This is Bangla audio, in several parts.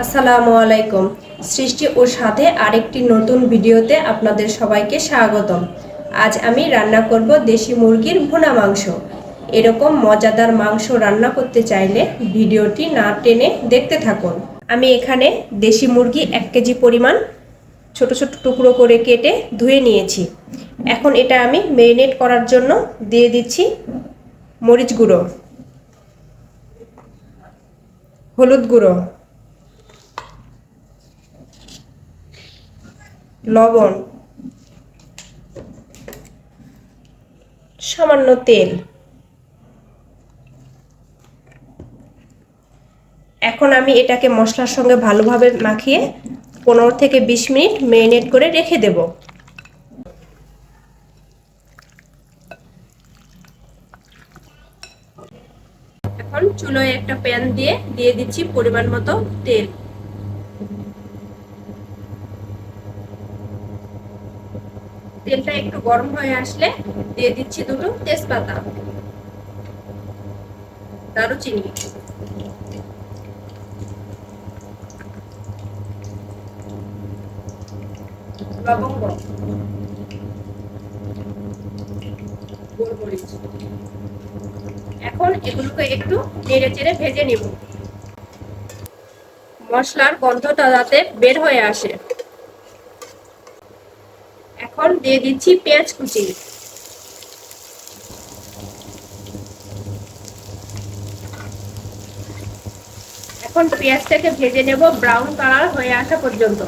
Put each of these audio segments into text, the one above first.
আসসালামু আলাইকুম। সৃষ্টি ও সাথে আরেকটি নতুন ভিডিওতে আপনাদের সবাইকে স্বাগতম। আজ আমি রান্না করব দেশি মুরগির ভুনা মাংস। এরকম মজাদার মাংস রান্না করতে চাইলে ভিডিওটি না টেনে দেখতে থাকুন। আমি এখানে দেশি মুরগি এক কেজি পরিমাণ ছোট ছোট টুকরো করে কেটে ধুয়ে নিয়েছি। এখন এটা আমি মেরিনেট করার জন্য দিয়ে দিচ্ছি মরিচ গুঁড়ো, হলুদ গুঁড়ো। লবণ, সামান্য তেল। এখন আমি এটাকে মশলার সঙ্গে ভালোভাবে মাখিয়ে পনেরো থেকে বিশ মিনিট মেরিনেট করে রেখে দেব। এখন চুলোয় একটা প্যান দিয়ে দিয়ে দিচ্ছি পরিমাণ মতো তেল। তেলটা একটু গরম হয়ে আসলে দিয়ে দিচ্ছি দুটো তেজপাতা, দারুচিনি। লবঙ্গ এখন এগুলোকে একটু নেড়ে চেড়ে ভেজে নিব। মশলার গন্ধটা যাতে বের হয়ে আসে। এখন দিয়ে দিচ্ছি পেঁয়াজ কুচি। এখন পেঁয়াজটাকে ভেজে নেব ব্রাউন কালার হয়ে আসা পর্যন্ত।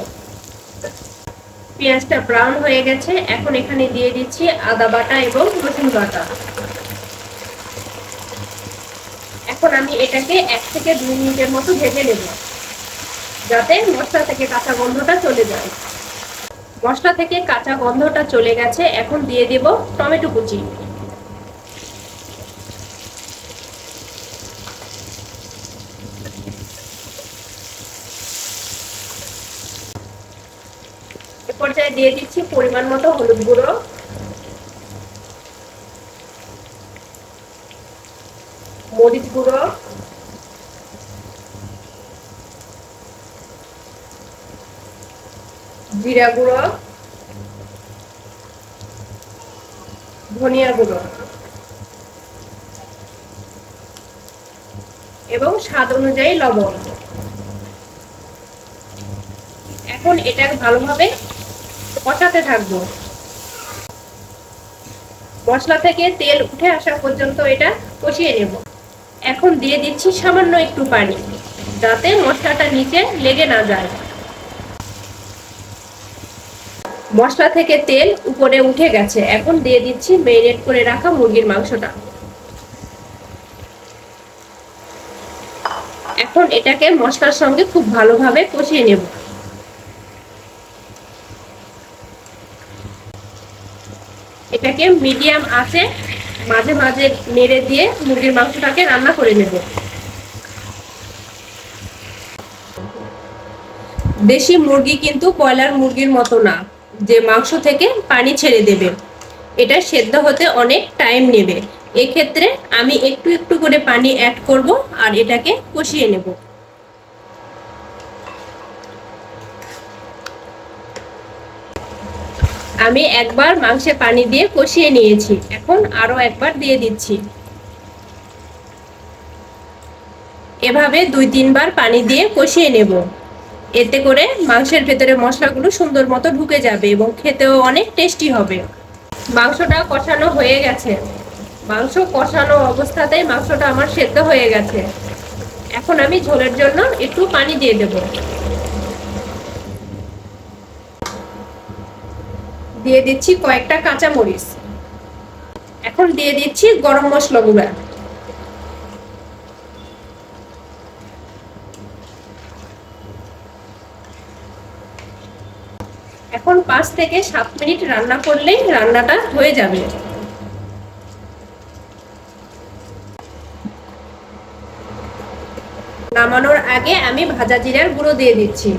পেঁয়াজটা ব্রাউন হয়ে গেছে, এখন এখানে দিয়ে দিচ্ছি আদা বাটা এবং রসুন বাটা। এখন আমি এটাকে এক থেকে দুই মিনিটের মতো ভেজে নেব, যাতে মশলা থেকে কাঁচা গন্ধটা চলে যায়। মশলা থেকে কাঁচা গন্ধটা চলে গেছে, এখন দিয়ে দেব টমেটো কুচি। পর্যায়ে দিয়ে দিচ্ছি পরিমাণ মতো হলুদ গুঁড়ো। মরিচ গুঁড়ো। জিরা গুঁড়ো, ধনিয়া গুঁড়ো এবং স্বাদ অনুযায়ী লবণ। এখন এটা ভালোভাবে কষাতে থাকব। মশলা থেকে তেল উঠে আসা পর্যন্ত এটা কষিয়ে নেব। এখন দিয়ে দিচ্ছি সামান্য একটু পানি, যাতে মশলাটা নিচে লেগে না যায়। মশলা থেকে তেল উপরে উঠে গেছে। এখন দিয়ে দিচ্ছি মেরিনেট করে রাখা মুরগির মাংসটা। এখন এটাকে মশলার সঙ্গে খুব ভালোভাবে কষিয়ে নেব। এটাকে মিডিয়াম আছে মাঝে মাঝে নেড়ে দিয়ে মুরগির মাংসটাকে রান্না করে নেব। দেশি মুরগি কিন্তু ব্রয়লার মুরগির মতো না। যে মাংস থেকে পানি ছেড়ে দেবে। এটা সেদ্ধ হতে অনেক টাইম নেবে। এক্ষেত্রে আমি একটু একটু করে পানি অ্যাড করব আর এটাকে কষিয়ে নেব। আমি একবার মাংসে পানি দিয়ে কষিয়ে নিয়েছি। এখন আরও একবার দিয়ে দিচ্ছি। এভাবে দুই তিনবার পানি দিয়ে কষিয়ে নেব। এতে করে মাংসের ভেতরে মশলাগুলো সুন্দর মতো ঢুকে যাবে এবং খেতেও অনেক টেস্টি হবে। মাংসটা কষানো হয়ে গেছে। মাংস কষানো অবস্থাতেই মাংসটা আমার সেদ্ধ হয়ে গেছে। এখন আমি ঝোলের জন্য একটু পানি দিয়ে দেব। দিয়ে দিচ্ছি কয়েকটা কাঁচা মরিচ এখন দিয়ে দিচ্ছি গরম মশলা গুঁড়া এখন পাঁচ থেকে সাত মিনিট রান্না করলেই রান্নাটা হয়ে যাবে। নামানোর আগে আমি ভাজা জিরার গুঁড়ো দিয়ে দিচ্ছি।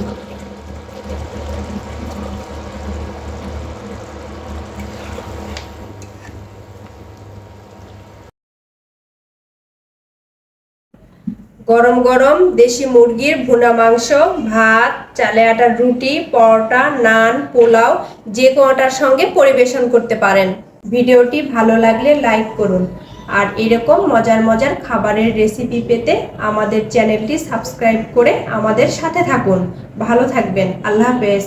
গরম গরম দেশি মুরগির ভুনা মাংস, ভাত, চালে আটার রুটি, পরোটা, নান, পোলাও যে কোনোটার সঙ্গে পরিবেশন করতে পারেন। ভিডিওটি ভালো লাগলে লাইক করুন। আর এরকম মজার মজার খাবারের রেসিপি পেতে আমাদের চ্যানেলটি সাবস্ক্রাইব করে আমাদের সাথে থাকুন। ভালো থাকবেন। আল্লাহ হাফেজ।